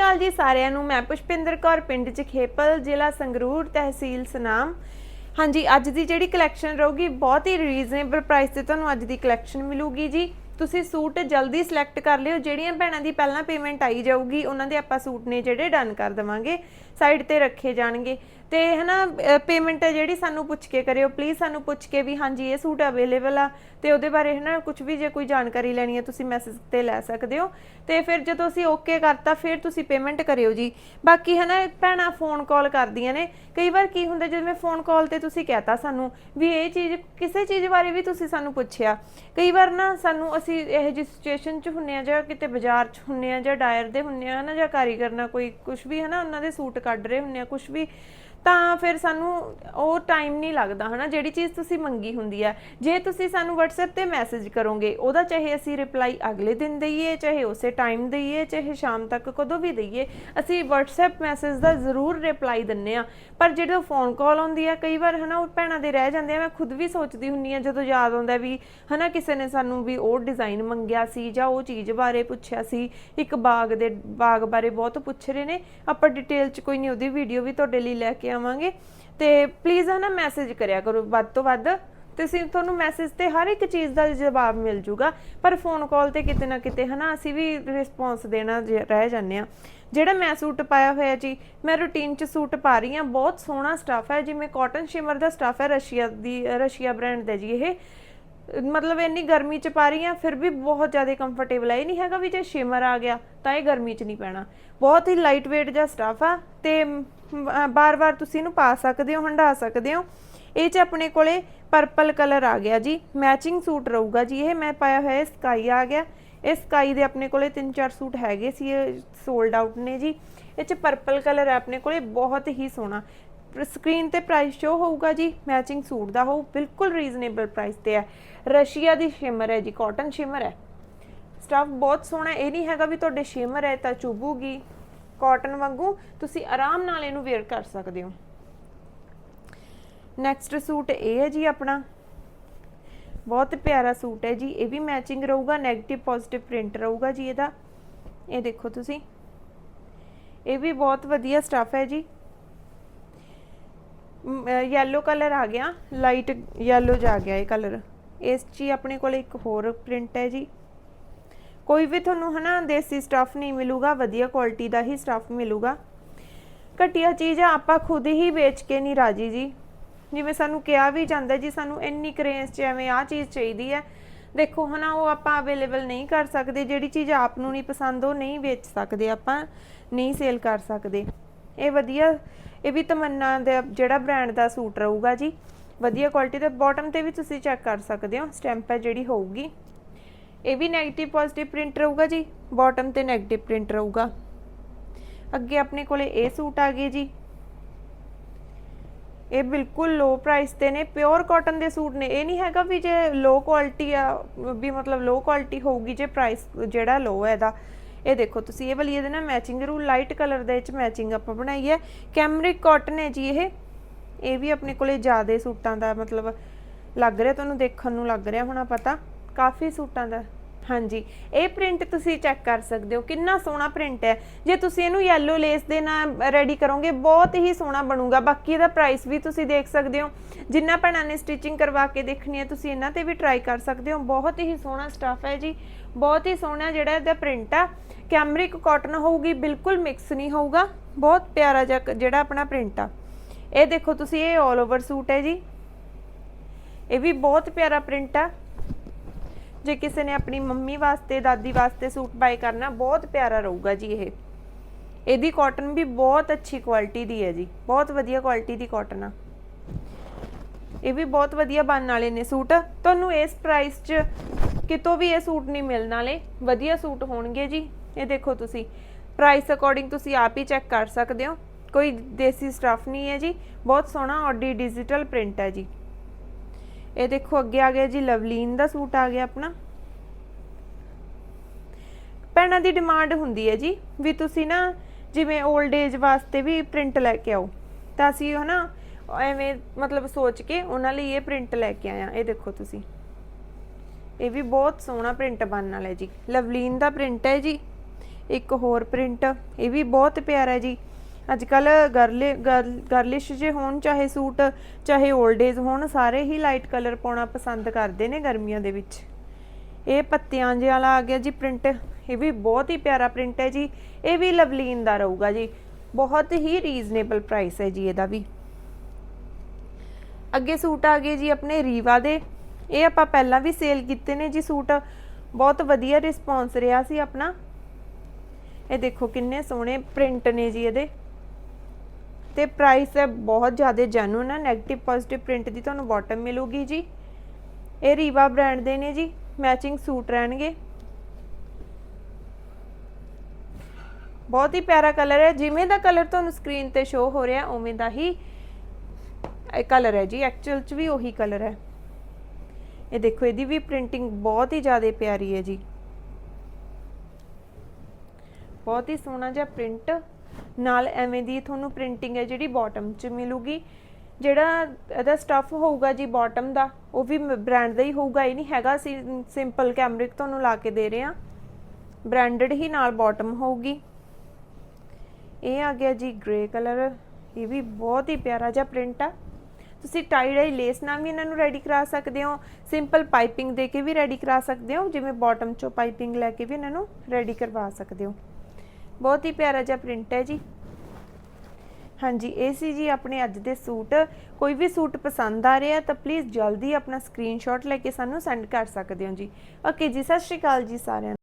ਅਕਾਲ ਜੀ ਸਾਰਿਆਂ ਨੂੰ। ਮੈਂ ਪੁਸ਼ਪਿੰਦਰ ਕੌਰ, ਪਿੰਡ ਚਖੇਪਲ ਜ਼ਿਲ੍ਹਾ ਸੰਗਰੂਰ ਤਹਿਸੀਲ ਸਨਾਮ। ਹਾਂਜੀ, ਅੱਜ ਦੀ ਜਿਹੜੀ ਕਲੈਕਸ਼ਨ ਰਹੂਗੀ, ਬਹੁਤ ਹੀ ਰੀਜ਼ਨੇਬਲ ਪ੍ਰਾਈਸ ਤੇ ਤੁਹਾਨੂੰ ਅੱਜ ਦੀ ਕਲੈਕਸ਼ਨ ਮਿਲੂਗੀ ਜੀ। ਤੁਸੀਂ ਸੂਟ ਜਲਦੀ ਸਿਲੈਕਟ ਕਰ ਲਿਓ। ਜਿਹੜੀਆਂ ਭੈਣਾਂ ਦੀ ਪਹਿਲਾਂ ਪੇਮੈਂਟ ਆਈ ਜਾਊਗੀ, ਉਹਨਾਂ ਦੇ ਆਪਾਂ ਸੂਟ ਨੇ ਜਿਹੜੇ ਡਨ ਕਰ ਦਵਾਂਗੇ ਸਾਈਡ ਤੇ ਰੱਖੇ ਜਾਣਗੇ। ਤੇ ਹਨਾ ਪੇਮੈਂਟ ਹੈ ਜਿਹੜੀ ਸਾਨੂੰ ਪੁੱਛ ਕੇ ਕਰਿਓ ਪਲੀਜ਼ ਸਾਨੂੰ ਪੁੱਛ ਕੇ ਵੀ ਹਾਂਜੀ, ਇਹ ਸੂਟ ਅਵੇਲੇਬਲ ਆ ਤੇ ਉਹਦੇ ਬਾਰੇ ਹਨਾ ਕੁਝ ਵੀ ਜੇ ਕੋਈ ਜਾਣਕਾਰੀ ਲੈਣੀ ਹੈ, ਤੁਸੀਂ ਮੈਸੇਜ ਤੇ ਲੈ ਸਕਦੇ ਹੋ। ਤੇ ਫਿਰ ਜਦੋਂ ਅਸੀਂ ਓਕੇ ਕਰਤਾ, ਫਿਰ ਤੁਸੀਂ ਪੇਮੈਂਟ ਕਰਿਓ ਜੀ। ਬਾਕੀ ਹਨਾ ਭੈਣਾਂ ਫੋਨ ਕਾਲ ਕਰਦੀਆਂ ਨੇ। ਕਈ ਵਾਰ ਕੀ ਹੁੰਦਾ ਜਿਵੇਂ ਫੋਨ ਕਾਲ ਤੇ ਤੁਸੀਂ ਕਹਤਾ ਸਾਨੂੰ ਵੀ ਇਹ ਚੀਜ਼, ਕਿਸੇ ਚੀਜ਼ ਬਾਰੇ ਵੀ ਤੁਸੀਂ ਸਾਨੂੰ ਪੁੱਛਿਆ। ਕਈ ਵਾਰ ਨਾ ਸਾਨੂੰ ਅਸੀਂ ਇਹ ਜਿਹੀ ਸਿਚੁਏਸ਼ਨ 'ਚ ਹੁੰਨੇ ਆ, ਜਾਂ ਕਿਤੇ ਬਾਜ਼ਾਰ 'ਚ ਹੁੰਨੇ ਆ, ਜਾਂ ਡਾਇਰ ਦੇ ਹੁੰਨੇ ਆ ਨਾ ਜਾਂ ਕਾਰੀਗਰ ਨਾਲ ਕੋਈ ਕੁਝ ਵੀ ਹਨਾ, ਉਹਨਾਂ ਦੇ ਸੂਟ ਕੱਢ ਰਹੇ ਹੁੰਨੇ ਆ ਕੁਝ ਵੀ। ਤਾਂ ਫਿਰ ਸਾਨੂੰ ਉਹ ਟਾਈਮ ਨਹੀਂ ਲੱਗਦਾ, ਹਨਾ? ਜਿਹੜੀ ਚੀਜ਼ ਤੁਸੀਂ ਮੰਗੀ ਹੁੰਦੀ ਹੈ। ਜੇ ਤੁਸੀਂ ਸਾਨੂੰ WhatsApp ਤੇ ਮੈਸੇਜ ਕਰੋਗੇ, ਉਹਦਾ ਚਾਹੇ ਅਸੀਂ ਰਿਪਲਾਈ ਅਗਲੇ ਦਿਨ ਦਈਏ, ਚਾਹੇ ਉਸੇ ਟਾਈਮ ਦਈਏ, ਚਾਹੇ ਸ਼ਾਮ ਤੱਕ ਕਦੋਂ ਵੀ ਦਈਏ, ਅਸੀਂ WhatsApp ਮੈਸੇਜ ਦਾ ਜ਼ਰੂਰ ਰਿਪਲਾਈ ਦਿੰਨੇ ਆ ਪਰ ਜਦੋਂ ਫੋਨ ਕਾਲ ਆਉਂਦੀ ਆ ਕਈ ਵਾਰ, ਹਨਾ, ਉਹ ਭੈਣਾਂ ਦੇ ਰਹਿ ਜਾਂਦੇ ਆ, ਮੈਂ ਖੁਦ ਵੀ ਸੋਚਦੀ ਹੁੰਨੀ ਆ ਜਦੋਂ ਯਾਦ ਆਉਂਦਾ ਵੀ, ਹਨਾ, ਕਿਸੇ ਨੇ ਸਾਨੂੰ ਵੀ ਉਹ ਡਿਜ਼ਾਈਨ ਮੰਗਿਆ ਸੀ ਜਾਂ ਉਹ ਚੀਜ਼ ਬਾਰੇ ਪੁੱਛਿਆ ਸੀ, ਇੱਕ ਬਾਗ ਦੇ, ਬਾਗ ਬਾਰੇ ਬਹੁਤ ਪੁੱਛ ਰਹੇ ਨੇ। ਆਪਾਂ ਡਿਟੇਲ ਚ ਕੋਈ ਨਹੀਂ, ਉਹਦੀ ਵੀਡੀਓ ਵੀ ਤੁਹਾਡੇ ਲਈ ਲੈ ਕੇ ਆਵਾਂਗੇ। ਤੇ ਪਲੀਜ਼ ਹਨਾ ਮੈਸੇਜ ਕਰਿਆ ਕਰੋ ਵੱਧ ਤੋਂ ਵੱਧ। ਤੁਸੀਂ ਤੁਹਾਨੂੰ ਮੈਸੇਜ ਤੇ ਹਰ ਇੱਕ ਚੀਜ਼ ਦਾ ਜਵਾਬ ਮਿਲ ਜੂਗਾ। ਪਰ ਫੋਨ ਕਾਲ ਤੇ ਕਿਤੇ ਨਾ ਕਿਤੇ ਹਨਾ, ਅਸੀਂ ਵੀ ਰਿਸਪੌਂਸ ਦੇਣਾ ਰਹਿ ਜਾਂਦੇ ਆ ਜਿਹੜਾ ਮੈਂ ਸੂਟ ਪਾਇਆ ਹੋਇਆ ਜੀ, ਮੈਂ ਰੂਟੀਨ ਚ ਸੂਟ ਪਾ ਰਹੀ ਆ ਬਹੁਤ ਸੋਹਣਾ ਸਟੱਫ ਹੈ, ਜਿਵੇਂ ਕਾਟਨ ਸ਼ਿਮਰ ਦਾ ਸਟਫ਼ ਹੈ ਰਸ਼ੀਆ ਦੀ, ਰਸ਼ੀਆ ਬ੍ਰਾਂਡ ਦਾ ਜੀ ਇਹ। ਮਤਲਬ ਇੰਨੀ ਗਰਮੀ ਚ ਪਾ ਰਹੀ ਆ ਫਿਰ ਵੀ ਬਹੁਤ ਜ਼ਿਆਦਾ ਕੰਫਰਟੇਬਲ ਹੈ ਇਹ ਨਹੀਂ ਹੈਗਾ ਵੀ ਜੇ ਸ਼ਿਮਰ ਆ ਗਿਆ, ਤਾਂ ਇਹ ਗਰਮੀ ਚ ਨਹੀਂ ਪੈਣਾ। ਬਹੁਤ ਹੀ ਲਾਈਟ weight ਜਿਹਾ ਸਟੱਫ ਆ। ਤੇ ਬਾਰ-ਬਾਰ ਤੁਸੀਂ ਇਹਨੂੰ ਪਾ ਸਕਦੇ ਹੋ ਹੰਡਾ ਸਕਦੇ ਹੋ। ਇਹ ਚ ਆਪਣੇ ਕੋਲੇ ਪਰਪਲ ਕਲਰ ਆ ਗਿਆ ਜੀ। ਮੈਚਿੰਗ ਸੂਟ ਰਹੂਗਾ ਜੀ ਇਹ। ਮੈਂ ਪਾਇਆ ਹੋਇਆ ਸਕਾਈ ਆ ਗਿਆ। ਇਹ ਸਕਾਈ ਦੇ ਆਪਣੇ ਕੋਲੇ ਤਿੰਨ ਚਾਰ ਸੂਟ ਹੈਗੇ ਸੀ, ਇਹ ਸੋਲਡ ਆਊਟ ਨੇ ਜੀ। ਇਹ ਚ ਪਰਪਲ ਕਲਰ ਹੈ ਆਪਣੇ ਕੋਲੇ, ਬਹੁਤ ਹੀ ਸੋਹਣਾ। ਸਕਰੀਨ ਤੇ ਪ੍ਰਾਈਸ ਸ਼ੋ ਹੋਊਗਾ ਜੀ ਮੈਚਿੰਗ ਸੂਟ ਦਾ ਹੋਊ, ਬਿਲਕੁਲ ਰੀਜ਼ਨੇਬਲ ਪ੍ਰਾਈਸ ਤੇ ਹੈ। ਰਸ਼ੀਆ ਦੀ ਸ਼ਿਮਰ ਹੈ ਜੀ ਕਾਟਨ ਸ਼ਿਮਰ ਹੈ। ਸਟਫ ਬਹੁਤ ਸੋਹਣਾ, ਇਹ ਨਹੀਂ ਹੈਗਾ ਵੀ ਤੁਹਾਡੇ ਸ਼ਿਮਰ ਹੈ ਤਾਂ ਚੁਭੂਗੀ। ਕਾਟਨ ਵਾਂਗੂ ਤੁਸੀਂ ਆਰਾਮ ਨਾਲ ਇਹਨੂੰ ਵੇਅਰ ਕਰ ਸਕਦੇ ਹੋ। ਨੈਕਸਟ ਸੂਟ ਇਹ ਹੈ ਜੀ ਆਪਣਾ। ਬਹੁਤ ਪਿਆਰਾ ਸੂਟ ਹੈ ਜੀ, ਇਹ ਵੀ ਮੈਚਿੰਗ ਰਹੂਗਾ 네ਗੇਟਿਵ ਪੋਜ਼ਿਟਿਵ ਪ੍ਰਿੰਟ ਰਹੂਗਾ ਜੀ ਇਹਦਾ। ਇਹ ਦੇਖੋ ਤੁਸੀਂ। ਇਹ ਵੀ ਬਹੁਤ ਵਧੀਆ ਸਟਫ ਹੈ ਜੀ। ਯੈਲੋ ਕਲਰ ਆ ਗਿਆ ਲਾਈਟ ਯੈਲੋ ਜਾ ਗਿਆ ਇਹ ਕਲਰ ਇਸ 'ਚ ਹੀ ਆਪਣੇ ਕੋਲ ਇੱਕ ਹੋਰ ਪ੍ਰਿੰਟ ਹੈ ਜੀ। ਕੋਈ ਵੀ ਤੁਹਾਨੂੰ ਹਨਾ ਦੇਸੀ ਸਟਫ ਨਹੀਂ ਮਿਲੂਗਾ, ਵਧੀਆ ਕੁਆਲਿਟੀ ਦਾ ਹੀ ਸਟਫ ਮਿਲੂਗਾ। ਘਟੀਆ ਚੀਜ਼ ਆਪਾਂ ਖੁਦ ਹੀ ਵੇਚ ਕੇ ਨਹੀਂ ਰਾਜੀ ਜੀ। ਜਿਵੇਂ ਸਾਨੂੰ ਕਿਹਾ ਵੀ ਜਾਂਦਾ ਜੀ, ਸਾਨੂੰ ਇੰਨੀ ਕਰੇਂਸ 'ਚ ਐਵੇਂ ਆ ਚੀਜ਼ ਚਾਹੀਦੀ ਹੈ। ਦੇਖੋ ਹਨਾ, ਉਹ ਆਪਾਂ ਅਵੇਲੇਬਲ ਨਹੀਂ ਕਰ ਸਕਦੇ, ਜਿਹੜੀ ਚੀਜ਼ ਆਪ ਨੂੰ ਨਹੀਂ ਪਸੰਦ, ਉਹ ਨਹੀਂ ਵੇਚ ਸਕਦੇ ਆਪਾਂ, ਨਹੀਂ ਸੇਲ ਕਰ ਸਕਦੇ। ਇਹ ਵਧੀਆ, ਇਹ ਵੀ ਤਮੰਨਾ ਦਾ ਜਿਹੜਾ ਬ੍ਰਾਂਡ ਦਾ ਸੂਟ ਰਹੂਗਾ ਜੀ। ਵਧੀਆ ਕੁਆਲਿਟੀ ਦਾ ਬਾਟਮ ਤੇ ਵੀ ਤੁਸੀਂ ਚੈੱਕ ਕਰ ਸਕਦੇ ਹੋ ਸਟੈਂਪ ਹੈ ਜਿਹੜੀ ਹੋਊਗੀ। ਇਹ ਵੀ 네ਗੇਟਿਵ ਪੋਜ਼ਿਟਿਵ ਪ੍ਰਿੰਟ ਰਹੂਗਾ ਜੀ ਬਾਟਮ ਤੇ 네ਗੇਟਿਵ ਪ੍ਰਿੰਟ ਰਹੂਗਾ। ਅੱਗੇ ਆਪਣੇ ਕੋਲੇ ਇਹ ਸੂਟ ਆ ਗਏ ਜੀ। ਇਹ ਬਿਲਕੁਲ ਲੋ ਪ੍ਰਾਈਸ ਤੇ ਨੇ ਪਿਓਰ ਕਾਟਨ ਦੇ ਸੂਟ ਨੇ। ਇਹ ਨਹੀਂ ਹੈਗਾ ਵੀ ਜੇ ਲੋ ਕੁਆਲਿਟੀ ਆ, ਵੀ ਮਤਲਬ ਲੋ ਕੁਆਲਿਟੀ ਹੋਊਗੀ ਜੇ ਪ੍ਰਾਈਸ ਜਿਹੜਾ ਲੋ ਹੈ ਇਹਦਾ। ਇਹ ਦੇਖੋ ਤੁਸੀਂ, ਇਹ ਵਾਲੀ ਇਹਦੇ ਨਾਲ ਮੈਚਿੰਗ ਜ਼ਰੂਰ ਲਾਈਟ ਕਲਰ ਦੇ ਵਿੱਚ ਮੈਚਿੰਗ ਆਪਾਂ ਬਣਾਈ ਹੈ। ਕੈਮਰਿਕ ਕਾਟਨ ਹੈ ਜੀ ਇਹ। ਇਹ ਵੀ ਆਪਣੇ ਕੋਲੇ ਜ਼ਿਆਦੇ ਸੂਟਾਂ ਦਾ ਮਤਲਬ ਲੱਗ ਰਿਹਾ, ਤੁਹਾਨੂੰ ਦੇਖਣ ਨੂੰ ਲੱਗ ਰਿਹਾ ਹੋਣਾ ਪਤਾ। ਕਾਫੀ ਸੂਟਾਂ ਦਾ। ਹਾਂਜੀ, ਇਹ ਪ੍ਰਿੰਟ ਤੁਸੀਂ ਚੈੱਕ ਕਰ ਸਕਦੇ ਹੋ। ਕਿੰਨਾ ਸੋਹਣਾ ਪ੍ਰਿੰਟ ਹੈ। ਜੇ ਤੁਸੀਂ ਇਹਨੂੰ ਯੈਲੋ ਲੇਸ ਦੇ ਨਾਲ ਰੈਡੀ ਕਰੋਗੇ, ਬਹੁਤ ਹੀ ਸੋਹਣਾ ਬਣੂਗਾ। ਬਾਕੀ ਇਹਦਾ ਪ੍ਰਾਈਸ ਵੀ ਤੁਸੀਂ ਦੇਖ ਸਕਦੇ ਹੋ। ਜਿੰਨਾ ਭੈਣਾਂ ਨੇ ਸਟਿਚਿੰਗ ਕਰਵਾ ਕੇ ਦੇਖਣੀ ਹੈ, ਤੁਸੀਂ ਇਹਨਾਂ ਤੇ ਵੀ ਟਰਾਈ ਕਰ ਸਕਦੇ ਹੋ। ਬਹੁਤ ਹੀ ਸੋਹਣਾ ਸਟਫ ਹੈ ਜੀ। ਬਹੁਤ ਹੀ ਸੋਹਣਾ ਜਿਹੜਾ ਇਹਦਾ ਪ੍ਰਿੰਟ ਆ। ਕੈਮਰਿਕ ਕਾਟਨ ਹੋਊਗੀ, ਬਿਲਕੁਲ ਮਿਕਸ ਨਹੀਂ ਹੋਊਗਾ। ਬਹੁਤ ਪਿਆਰਾ ਜਿਹੜਾ ਆਪਣਾ ਪ੍ਰਿੰਟ ਆ। ਇਹ ਦੇਖੋ ਤੁਸੀਂ, ਇਹ 올 ਓਵਰ ਸੂਟ ਹੈ ਜੀ। ਇਹ ਵੀ ਬਹੁਤ ਪਿਆਰਾ ਪ੍ਰਿੰਟ ਆ। ਜੇ ਕਿਸੇ ਨੇ ਆਪਣੀ ਮੰਮੀ ਵਾਸਤੇ, ਦਾਦੀ ਵਾਸਤੇ ਸੂਟ ਬਾਈ ਕਰਨਾ, ਬਹੁਤ ਪਿਆਰਾ ਰਹੂਗਾ ਜੀ ਇਹ। ਇਹਦੀ ਕਾਟਨ ਵੀ ਬਹੁਤ ਅੱਛੀ ਕੁਆਲਿਟੀ ਦੀ ਹੈ ਜੀ। ਬਹੁਤ ਵਧੀਆ ਕੁਆਲਿਟੀ ਦੀ ਕਾਟਨ ਆ। ਇਹ ਵੀ ਬਹੁਤ ਵਧੀਆ ਬਣਨ ਵਾਲੇ ਨੇ ਸੂਟ। ਤੁਹਾਨੂੰ ਇਸ ਪ੍ਰਾਈਸ 'ਚ ਕਿਤੋਂ ਵੀ ਇਹ ਸੂਟ ਨਹੀਂ ਮਿਲਣ ਵਾਲੇ। ਵਧੀਆ ਸੂਟ ਹੋਣਗੇ ਜੀ। ਇਹ ਦੇਖੋ ਤੁਸੀਂ। ਪ੍ਰਾਈਸ ਅਕੋਰਡਿੰਗ ਤੁਸੀਂ ਆਪ ਹੀ ਚੈੱਕ ਕਰ ਸਕਦੇ ਹੋ। ਕੋਈ ਦੇਸੀ ਸਟਫ ਨਹੀਂ ਹੈ ਜੀ। ਬਹੁਤ ਸੋਹਣਾ ਔਡੀ ਡਿਜੀਟਲ ਪ੍ਰਿੰਟ ਹੈ ਜੀ। ਇਹ ਦੇਖੋ ਅੱਗੇ ਆ ਗਿਆ ਜੀ, ਲਵਲੀਨ ਦਾ ਸੂਟ ਆ ਗਿਆ ਆਪਣਾ। ਭੈਣਾਂ ਦੀ ਡਿਮਾਂਡ ਹੁੰਦੀ ਹੈ ਜੀ, ਵੀ ਤੁਸੀਂ ਨਾ ਜਿਵੇਂ 올ਡ ਏਜ ਵਾਸਤੇ ਵੀ ਪ੍ਰਿੰਟ ਲੈ ਕੇ ਆਓ। ਤਾਂ ਅਸੀਂ ਹਨਾ, ਐਵੇਂ ਮਤਲਬ ਸੋਚ ਕੇ ਉਹਨਾਂ ਲਈ ਇਹ ਪ੍ਰਿੰਟ ਲੈ ਕੇ ਆਇਆ ਇਹ ਦੇਖੋ ਤੁਸੀਂ। ਇਹ ਵੀ ਬਹੁਤ ਸੋਹਣਾ ਪ੍ਰਿੰਟ ਬਣਨ ਵਾਲਾ ਹੈ ਜੀ। ਲਵਲੀਨ ਦਾ ਪ੍ਰਿੰਟ ਹੈ ਜੀ। ਇੱਕ ਹੋਰ ਪ੍ਰਿੰਟ ਇਹ ਵੀ ਬਹੁਤ ਪਿਆਰਾ ਜੀ। ਅੱਜ ਕੱਲ ਗਰਲੇ ਗਰਲਿਸ਼ ਜੇ ਹੋਣ, ਚਾਹੇ ਸੂਟ, ਚਾਹੇ 올ਡ ਏਜ ਹੋਣ, ਸਾਰੇ ਹੀ ਲਾਈਟ ਕਲਰ ਪਾਉਣਾ ਪਸੰਦ ਕਰਦੇ ਨੇ ਗਰਮੀਆਂ ਦੇ ਵਿੱਚ। ਇਹ ਪੱਤਿਆਂ ਜਿਹੇ ਵਾਲਾ ਆ ਗਿਆ ਜੀ ਪ੍ਰਿੰਟ ਇਹ ਵੀ ਬਹੁਤ ਹੀ ਪਿਆਰਾ ਪ੍ਰਿੰਟ ਹੈ ਜੀ। ਇਹ ਵੀ ਲਵਲੀਨ ਦਾ ਰਹੂਗਾ ਜੀ। ਬਹੁਤ ਹੀ ਰੀਜ਼ਨੇਬਲ ਪ੍ਰਾਈਸ ਹੈ ਜੀ ਇਹਦਾ ਵੀ। ਅੱਗੇ ਸੂਟ ਆ ਗਏ ਜੀ ਆਪਣੇ ਰੀਵਾ ਦੇ। ਇਹ ਆਪਾਂ ਪਹਿਲਾਂ ਵੀ ਸੇਲ ਕੀਤੇ ਨੇ ਜੀ ਸੂਟ। ਬਹੁਤ ਵਧੀਆ ਰਿਸਪੌਂਸ ਰਿਹਾ ਸੀ ਆਪਣਾ। ਇਹ ਦੇਖੋ ਕਿੰਨੇ ਸੋਹਣੇ ਪ੍ਰਿੰਟ ਨੇ ਜੀ ਇਹਦੇ। ਤੇ ਪ੍ਰਾਈਸ ਹੈ ਬਹੁਤ ਜ਼ਿਆਦਾ ਜੈਨੂਨ ਹੈ 네ਗੇਟਿਵ ਪੋਜ਼ਿਟਿਵ ਪ੍ਰਿੰਟ ਦੀ ਤੁਹਾਨੂੰ ਬਾਟਮ ਮਿਲੂਗੀ ਜੀ। ਇਹ ਰੀਵਾ ਬ੍ਰਾਂਡ ਦੇ ਨੇ ਜੀ ਮੈਚਿੰਗ ਸੂਟ ਰਹਿਣਗੇ। ਬਹੁਤ ਹੀ ਪਿਆਰਾ ਕਲਰ ਹੈ, ਜਿਵੇਂ ਦਾ ਕਲਰ ਤੁਹਾਨੂੰ ਸਕਰੀਨ ਤੇ ਸ਼ੋ ਹੋ ਰਿਹਾ, ਉਵੇਂ ਦਾ ਹੀ ਇਹ ਕਲਰ ਹੈ ਜੀ ਐਕਚੁਅਲ ਚ ਵੀ ਉਹੀ ਕਲਰ ਹੈ। ਇਹ ਦੇਖੋ, ਇਹਦੀ ਵੀ ਪ੍ਰਿੰਟਿੰਗ ਬਹੁਤ ਹੀ ਜ਼ਿਆਦਾ ਪਿਆਰੀ ਹੈ ਜੀ। ਬਹੁਤ ਹੀ ਸੋਹਣਾ ਜਿਹਾ ਪ੍ਰਿੰਟ ਨਾਲ ਐਵੇਂ ਦੀ ਤੁਹਾਨੂੰ ਪ੍ਰਿੰਟਿੰਗ ਹੈ ਜਿਹੜੀ ਬਾਟਮ 'ਚ ਮਿਲੂਗੀ। ਜਿਹੜਾ ਇਹਦਾ ਸਟਫ ਹੋਊਗਾ ਜੀ ਬਾਟਮ ਦਾ, ਉਹ ਵੀ ਬ੍ਰਾਂਡ ਦਾ ਹੀ ਹੋਊਗਾ, ਇਹ ਨਹੀਂ ਹੈਗਾ ਸਿੰਪਲ ਕੈਮਰਿਕ ਤੁਹਾਨੂੰ ਲਾ ਕੇ ਦੇ ਰਹੇ ਆ ਬ੍ਰਾਂਡਡ ਹੀ ਨਾਲ ਬਾਟਮ ਹੋਊਗੀ। ਇਹ ਆ ਗਿਆ ਜੀ ਗ੍ਰੇ ਕਲਰ ਇਹ ਵੀ ਬਹੁਤ ਹੀ ਪਿਆਰਾ ਜਿਹਾ ਪ੍ਰਿੰਟ ਆ। ਤੁਸੀਂ ਟਾਈ ਡਾਈ ਲੇਸ ਨਾਲ ਵੀ ਇਹਨਾਂ ਨੂੰ ਰੈਡੀ ਕਰਾ ਸਕਦੇ ਹੋ ਸਿੰਪਲ ਪਾਈਪਿੰਗ ਦੇ ਕੇ ਵੀ ਰੈਡੀ ਕਰਾ ਸਕਦੇ ਹੋ, ਜਿਵੇਂ ਬਾਟਮ ਚੋਂ ਪਾਈਪਿੰਗ ਲੈ ਕੇ ਵੀ ਇਹਨਾਂ ਨੂੰ ਰੈਡੀ ਕਰਵਾ ਸਕਦੇ ਹੋ। ਬਹੁਤ ਹੀ ਪਿਆਰਾ ਜਿਹਾ ਪ੍ਰਿੰਟ ਹੈ ਜੀ। ਹਾਂਜੀ, ਇਹ ਸੀ ਜੀ ਆਪਣੇ ਅੱਜ ਦੇ ਸੂਟ। ਕੋਈ ਵੀ ਸੂਟ ਪਸੰਦ ਆ ਰਿਹਾ ਤਾਂ ਪਲੀਜ਼ ਜਲਦੀ ਆਪਣਾ ਸਕਰੀਨਸ਼ਾਟ ਲੈ ਕੇ ਸਾਨੂੰ ਸੈਂਡ ਕਰ ਸਕਦੇ ਹੋ ਜੀ। ਓਕੇ ਜੀ, ਸਤਿ ਸ਼੍ਰੀ ਅਕਾਲ ਜੀ ਸਾਰਿਆਂ ਨੂੰ।